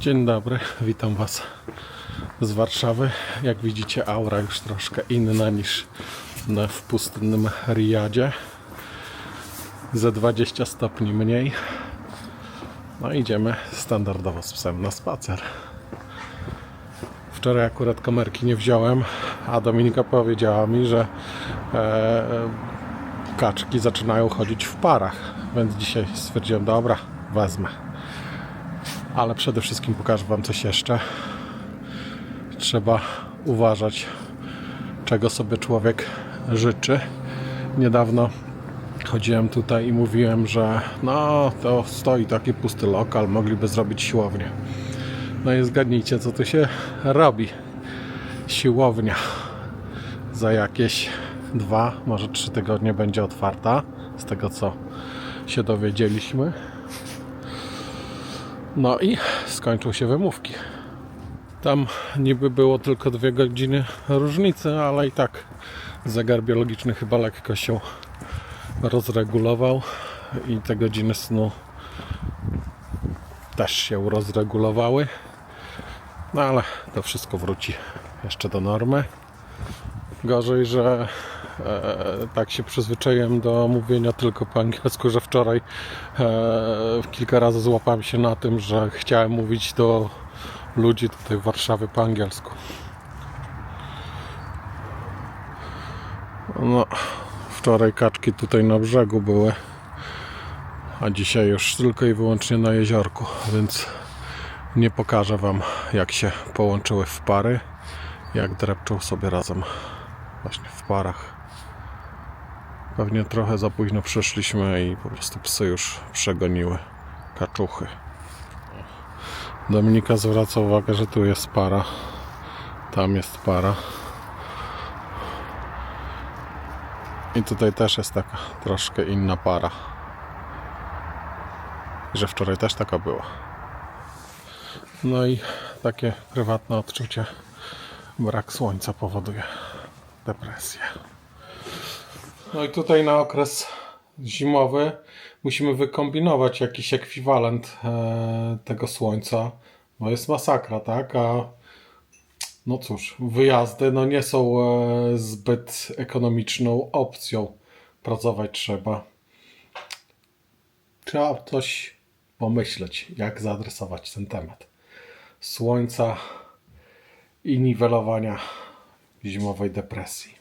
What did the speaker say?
Dzień dobry, witam Was z Warszawy. Jak widzicie, aura już troszkę inna niż w pustynnym Riyadzie. Ze 20 stopni mniej. No idziemy standardowo z psem na spacer. Wczoraj akurat kamerki nie wziąłem, a Dominika powiedziała mi, że e, kaczki zaczynają chodzić w parach, więc dzisiaj stwierdziłem, dobra, wezmę. Ale przede wszystkim pokażę Wam coś jeszcze. Trzeba uważać, czego sobie człowiek życzy. Niedawno chodziłem tutaj i mówiłem, że no to stoi taki pusty lokal, mogliby zrobić siłownię. No i zgadnijcie, co tu się robi. Siłownia za jakieś dwa, może trzy tygodnie będzie otwarta, z tego co się dowiedzieliśmy. No i skończył się wymówki. Tam niby było tylko dwie godziny różnicy, ale i tak zegar biologiczny chyba lekko się rozregulował i te godziny snu też się rozregulowały. No ale to wszystko wróci jeszcze do normy. Gorzej, że e, tak się przyzwyczaiłem do mówienia tylko po angielsku, że wczoraj e, kilka razy złapałem się na tym, że chciałem mówić do ludzi tutaj w Warszawie po angielsku. No, wczoraj kaczki tutaj na brzegu były, a dzisiaj już tylko i wyłącznie na jeziorku, więc nie pokażę Wam, jak się połączyły w pary, jak drepczą sobie razem właśnie w parach. Pewnie trochę za późno przyszliśmy i po prostu psy już przegoniły kaczuchy. Dominika zwraca uwagę, że tu jest para. Tam jest para. I tutaj też jest taka troszkę inna para. Że wczoraj też taka była. No i takie prywatne odczucie. Brak słońca powoduje depresję. No i tutaj na okres zimowy musimy wykombinować jakiś ekwiwalent e, tego słońca. No jest masakra, tak? A no cóż, wyjazdy no nie są e, zbyt ekonomiczną opcją. Pracować trzeba. Trzeba coś pomyśleć, jak zaadresować ten temat. Słońca i niwelowania de uma dar pra si.